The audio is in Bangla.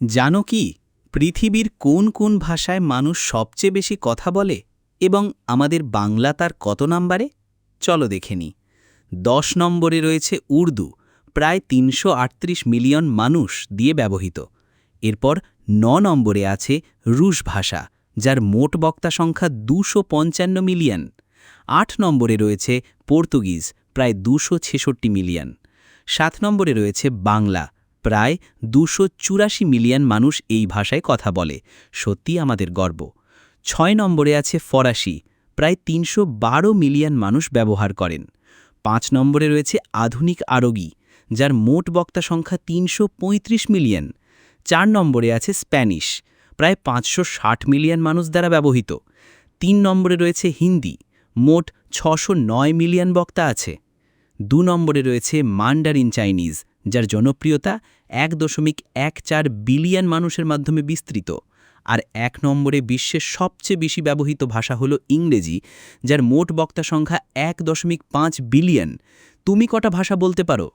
জানো কি, পৃথিবীর কোন কোন ভাষায় মানুষ সবচেয়ে বেশি কথা বলে এবং আমাদের বাংলা তার কত নম্বরে? চলো দেখে নি। দশ নম্বরে রয়েছে উর্দু, প্রায় তিনশো আটত্রিশ মিলিয়ন মানুষ দিয়ে ব্যবহৃত। এরপর ন নম্বরে আছে রুশ ভাষা, যার মোট বক্তা সংখ্যা দুশো মিলিয়ন। আট নম্বরে রয়েছে পর্তুগিজ, প্রায় দুশো মিলিয়ন। সাত নম্বরে রয়েছে বাংলা প্রায় দুশো চুরাশি মিলিয়ন মানুষ এই ভাষায় কথা বলে। সত্যি আমাদের গর্ব। ছয় নম্বরে আছে ফরাসি। প্রায় তিনশো বারো মিলিয়ন মানুষ ব্যবহার করেন। পাঁচ নম্বরে রয়েছে আধুনিক আরগি, যার মোট বক্তা সংখ্যা তিনশো পঁয়ত্রিশ মিলিয়ন। চার নম্বরে আছে স্প্যানিশ। প্রায় পাঁচশো ষাট মিলিয়ন মানুষ দ্বারা ব্যবহৃত। তিন নম্বরে রয়েছে হিন্দি। মোট ছশো মিলিয়ন বক্তা আছে। দু নম্বরে রয়েছে মান্ডারিন চাইনিজ। যার জনপ্রিয়তা এক দশমিক এক চার বিলিয়ন মানুষের মাধ্যমে বিস্তৃত। আর এক নম্বরে বিশ্বের সবচেয়ে বেশি ব্যবহৃত ভাষা হল ইংরেজি, যার মোট বক্তা সংখ্যা এক দশমিক পাঁচ বিলিয়ন। তুমি কটা ভাষা বলতে পারো?